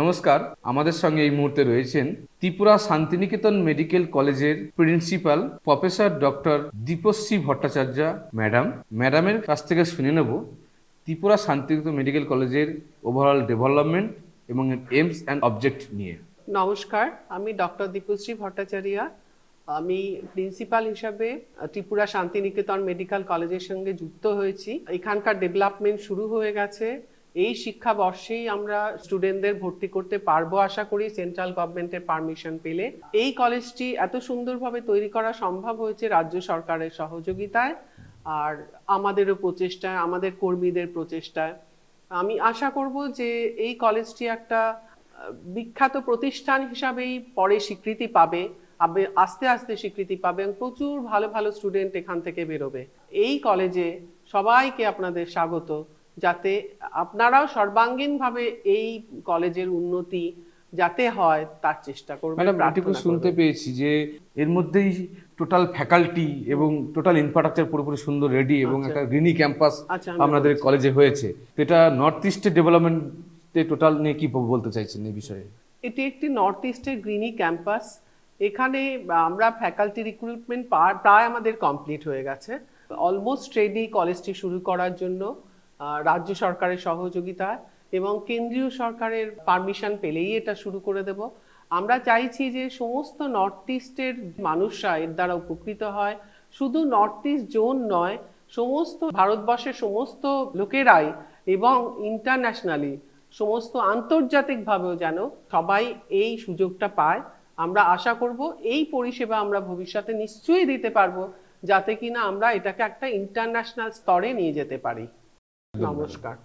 নমস্কার, আমাদের সঙ্গে এই মুহূর্তে রয়েছেন ত্রিপুরা শান্তিনিকেতন মেডিকেল কলেজের principal professor doctor Dipshree Bhattacharya, madam. ম্যাডামের কাছ থেকে শুনে নেব ত্রিপুরা শান্তিনিকেতন মেডিকেল কলেজের ওভারঅল ডেভেলপমেন্ট এবং এইমস অ্যান্ড অবজেক্ট নিয়ে। নমস্কার, আমি ডক্টর দীপশ্রী ভট্টাচার্যা। আমি প্রিন্সিপাল হিসাবে ত্রিপুরা শান্তিনিকেতন মেডিকেল কলেজের সঙ্গে যুক্ত হয়েছি। এখানকার ডেভেলপমেন্ট শুরু হয়ে গেছে। এই শিক্ষাবর্ষেই আমরা স্টুডেন্টদের ভর্তি করতে পারব আশা করি সেন্ট্রাল গভর্নমেন্টের পারমিশন পেলে। এই কলেজটি এত সুন্দরভাবে তৈরি করা সম্ভব হয়েছে রাজ্য সরকারের সহযোগিতায় আর আমাদেরও প্রচেষ্টায়, আমাদের কর্মীদের প্রচেষ্টায়। আমি আশা করব যে এই কলেজটি একটা বিখ্যাত প্রতিষ্ঠান হিসাবেই পরে স্বীকৃতি পাবে আস্তে আস্তে স্বীকৃতি পাবে এবং প্রচুর ভালো ভালো স্টুডেন্ট এখান থেকে বেরোবে। এই কলেজে সবাইকে আপনাদের স্বাগত। যাতে আপনারাও সর্বাঙ্গীনভাবে এই কলেজের উন্নতি যাতে হয় তার চেষ্টা করবেন ম্যাডাম এটুকু শুনতে পেয়েছি যে এর মধ্যেই টোটাল ফ্যাকাল্টি এবং টোটাল ইনফ্রাস্ট্রাকচার পুরোপুরি সুন্দর রেডি এবং আচ্ছা। একটা গ্রিনি ক্যাম্পাস আচ্ছা, আমি আপনাদের কলেজে হয়েছে। তো এটা নর্থ ইস্টের ডেভেলপমেন্টে টোটাল নিয়ে কি বলতে চাইছেন এই বিষয়ে? এটি একটি নর্থ ইস্টের গ্রিনি ক্যাম্পাস। এখানে আমরা ফ্যাকাল্টি রিক্রুটমেন্ট প্রায় আমাদের কমপ্লিট হয়ে গেছে। অলমোস্ট রেডি কলেজটি শুরু করার জন্য। রাজ্য সরকারের সহযোগিতা এবং কেন্দ্রীয় সরকারের পারমিশন পেলেই এটা শুরু করে দেব। আমরা চাইছি যে সমস্ত নর্থ ইস্টের মানুষরা এর দ্বারা উপকৃত হয়। শুধু নর্থ ইস্ট জোন নয়, সমস্ত ভারতবর্ষের সমস্ত লোকেরাই এবং ইন্টারন্যাশনালি সমস্ত আন্তর্জাতিকভাবেও যেন সবাই এই সুযোগটা পায়। আমরা আশা করব এই পরিষেবা আমরা ভবিষ্যতে নিশ্চয়ই দিতে পারব, যাতে কিনা আমরা এটাকে একটা ইন্টারন্যাশনাল স্তরে নিয়ে যেতে পারি। নমস্কার